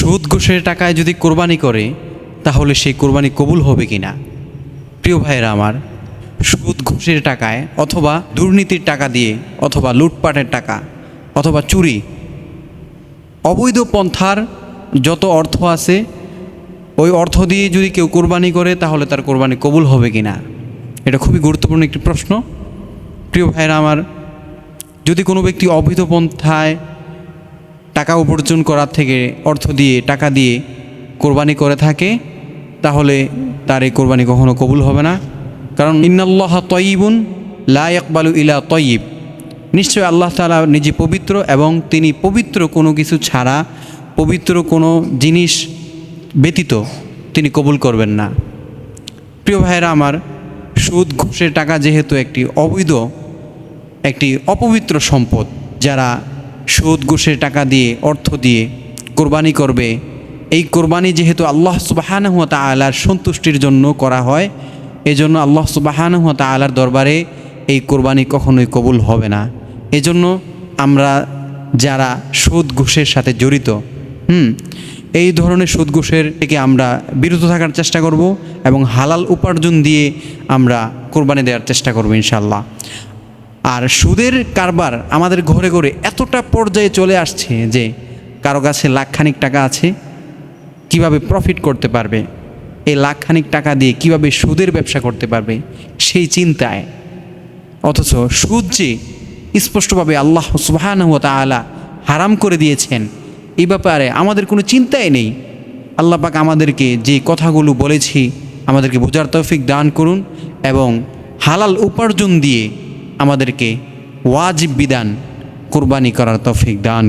সুদ ঘোষের টাকায় যদি কোরবানি করে, তাহলে সেই কোরবানি কবুল হবে কি না প্রিয় ভাইয়েরা আমার, সুদ ঘুষের টাকায় অথবা দুর্নীতির টাকা দিয়ে, অথবা লুটপাটের টাকা, অথবা চুরি, অবৈধ পন্থার যত অর্থ আছে, ওই অর্থ দিয়ে যদি কেউ কোরবানি করে, তাহলে তার কোরবানি কবুল হবে কি না এটা খুবই গুরুত্বপূর্ণ একটি প্রশ্ন। প্রিয় ভাইয়েরা আমার, যদি কোনো ব্যক্তি অবৈধ পন্থায় টাকা উপার্জন করার থেকে অর্থ দিয়ে, টাকা দিয়ে কোরবানি করে থাকে, তাহলে তার এই কোরবানি কখনো কবুল হবে না। কারণ, ইন্নাল্লাহ তয়িবুন লা ইয়াকবালু ইলা তয়িব নিশ্চয় আল্লাহ তালা নিজে পবিত্র এবং তিনি পবিত্র কোনো কিছু ছাড়া পবিত্র কোনো জিনিস ব্যতীত তিনি কবুল করবেন না। প্রিয় ভাইয়েরা আমার, সুদ, ঘুষের টাকা যেহেতু একটি অবৈধ, একটি অপবিত্র সম্পদ যারা সুদ, ঘুষের টাকা দিয়ে, অর্থ দিয়ে কোরবানি করবে। এই কোরবানি যেহেতু আল্লাহ সুবাহানহুয়া তালার সন্তুষ্টির জন্য করা হয়, এজন্য আল্লাহ সুবাহানহুয়া তালার দরবারে এই কোরবানি কখনোই কবুল হবে না। এজন্য আমরা যারা সুদ, ঘুষের সাথে জড়িত, হুম, এই ধরনের সুদ, ঘুষের থেকে আমরা বিরত থাকার চেষ্টা করব এবং হালাল উপার্জন দিয়ে আমরা কোরবানি দেওয়ার চেষ্টা করব ইনশাল্লাহ আর সুদের কারবার আমাদের ঘরে ঘরে এতটা পর্যায়ে চলে আসছে যে কারও কাছে লাখখানিক টাকা আছে, কীভাবে প্রফিট করতে পারবে? এই লাখখানিক টাকা দিয়ে কীভাবে সুদের ব্যবসা করতে পারবে? সেই চিন্তায়। অথচ সুদ যে স্পষ্টভাবে আল্লাহ সুবাহানহ তালা হারাম করে দিয়েছেন এই ব্যাপারে আমাদের কোনো চিন্তাই নেই। আল্লাহ পাক আমাদেরকে যে কথাগুলো বলেছি, আমাদেরকে বোঝার তৌফিক দান করুন এবং হালাল উপার্জন দিয়ে আমাদেরকে ওয়াজিব বিধান কোরবানি করার তফিক দান